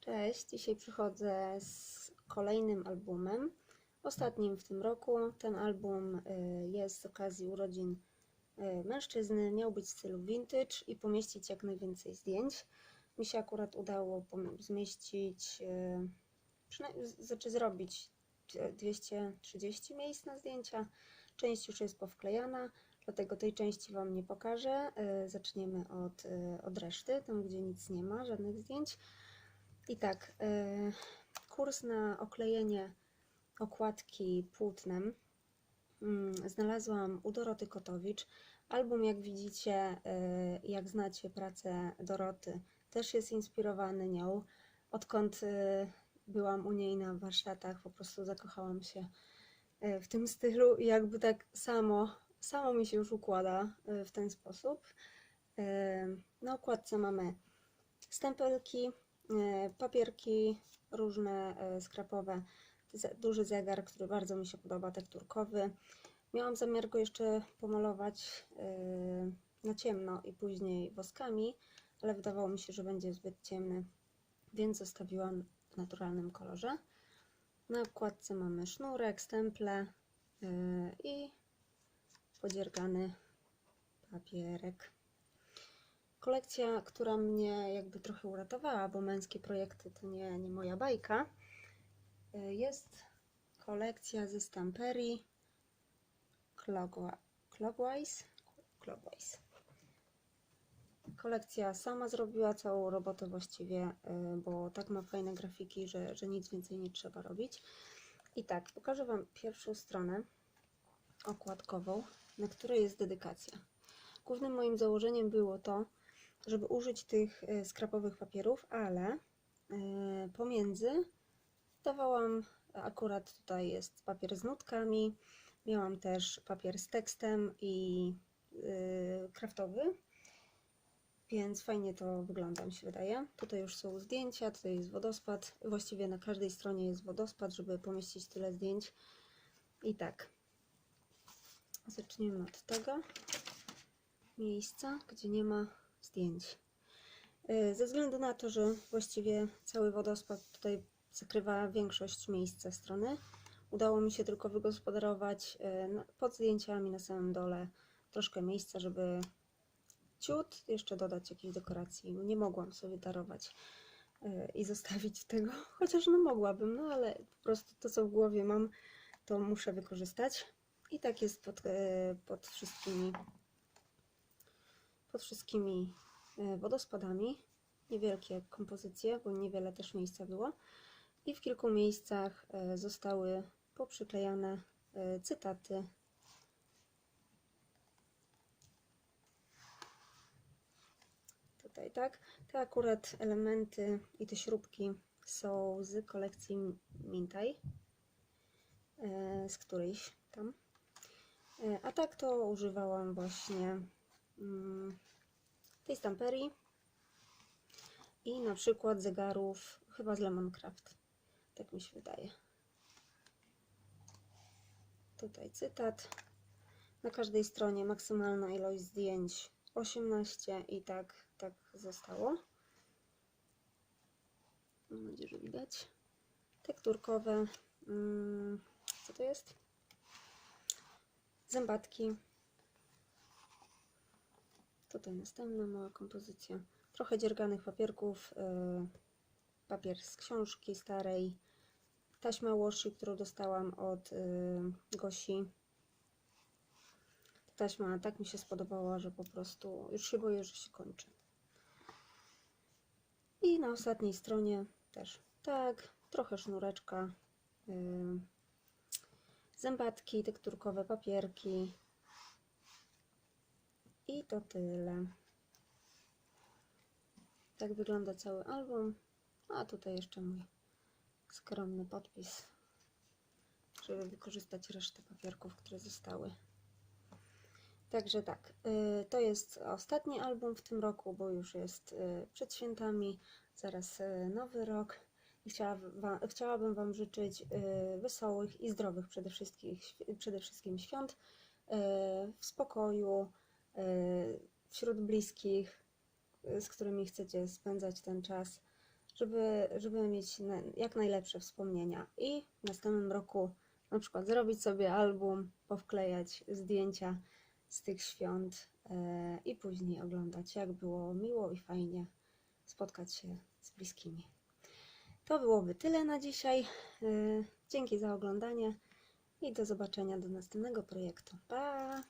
Cześć, dzisiaj przychodzę z kolejnym albumem, ostatnim w tym roku. Ten album y, jest z okazji urodzin y, mężczyzny, miał być w stylu vintage i pomieścić jak najwięcej zdjęć. Mi się akurat udało zmieścić, y, znaczy zrobić y, 230 miejsc na zdjęcia. Część już jest powklejana, dlatego tej części Wam nie pokażę. Y, Zaczniemy od, y, od reszty, tam gdzie nic nie ma, żadnych zdjęć. I tak, y, kurs na oklejenie okładki płótnem mm, znalazłam u Doroty Kotowicz. Album, jak widzicie, jak znacie pracę Doroty, też jest inspirowany nią. Odkąd byłam u niej na warsztatach, po prostu zakochałam się w tym stylu i jakby tak samo, samo mi się już układa y, w ten sposób. Y, Na okładce mamy stempelki, e, papierki różne skrapowe, duży zegar, który bardzo mi się podoba, tekturkowy. Miałam zamiar go jeszcze pomalować na ciemno i później woskami, ale wydawało mi się, że będzie zbyt ciemny, więc zostawiłam w naturalnym kolorze. Na okładce mamy sznurek, stemple i podziergany papierek. Kolekcja, która mnie jakby trochę uratowała, bo męskie projekty to nie, nie moja bajka, y, jest kolekcja ze stamperii Clogwise. Clogwise. Kolekcja sama zrobiła całą robotę właściwie, y, bo tak ma fajne grafiki, że, że nic więcej nie trzeba robić. I tak, pokażę Wam pierwszą stronę okładkową, na której jest dedykacja. Głównym moim założeniem było to, żeby użyć tych e, skrapowych papierów, ale e, pomiędzy dawałam, akurat tutaj jest papier z nutkami, miałam też papier z tekstem i e, kraftowy, więc fajnie to wygląda, mi się wydaje. Tutaj już są zdjęcia, tutaj jest wodospad, właściwie na każdej stronie jest wodospad, żeby pomieścić tyle zdjęć. I tak, zaczniemy od tego miejsca, gdzie nie ma zdjęć. Y, Ze względu na to, że właściwie cały wodospad tutaj zakrywa większość miejsca strony, udało mi się tylko wygospodarować y, pod zdjęciami na samym dole troszkę miejsca, żeby ciut jeszcze dodać jakiejś dekoracji. Nie mogłam sobie darować y, i zostawić tego, chociaż no mogłabym, no ale po prostu to, co w głowie mam, to muszę wykorzystać. I tak jest pod, y, pod wszystkimi pod wszystkimi e, wodospadami. Niewielkie kompozycje, bo niewiele też miejsca było. I w kilku miejscach e, zostały poprzyklejane e, cytaty. Tutaj tak. Te akurat elementy i te śrubki są z kolekcji Mintaj, e, z którejś tam. E, A tak to używałam właśnie mm, tej stamperii i na przykład zegarów chyba z Lemoncraft. Tak mi się wydaje. Tutaj cytat. Na każdej stronie maksymalna ilość zdjęć 18 i tak, tak zostało. Mam nadzieję, że widać. Tekturkowe. Mm, co to jest? Zębatki. Tutaj następna mała kompozycja. Trochę dzierganych papierków, yy, papier z książki starej, taśma washi, którą dostałam od yy, Gosi. Ta taśma tak mi się spodobała, że po prostu już się boję, że się kończy. I na ostatniej stronie też tak, trochę sznureczka, yy, zębatki, tekturkowe papierki, i to tyle. Tak wygląda cały album. A tutaj jeszcze mój skromny podpis, żeby wykorzystać resztę papierków, które zostały. Także tak, y, to jest ostatni album w tym roku, bo już jest y, przed świętami, zaraz y, nowy rok. Chciałabym Wam życzyć y, wesołych i zdrowych przede wszystkim, przede wszystkim świąt, e, w spokoju, e, wśród bliskich, z którymi chcecie spędzać ten czas, żeby, żeby mieć jak najlepsze wspomnienia. I w następnym roku na przykład zrobić sobie album, powklejać zdjęcia z tych świąt i później oglądać, jak było miło i fajnie spotkać się z bliskimi. To byłoby tyle na dzisiaj. E, Dzięki za oglądanie i do zobaczenia do następnego projektu. Pa!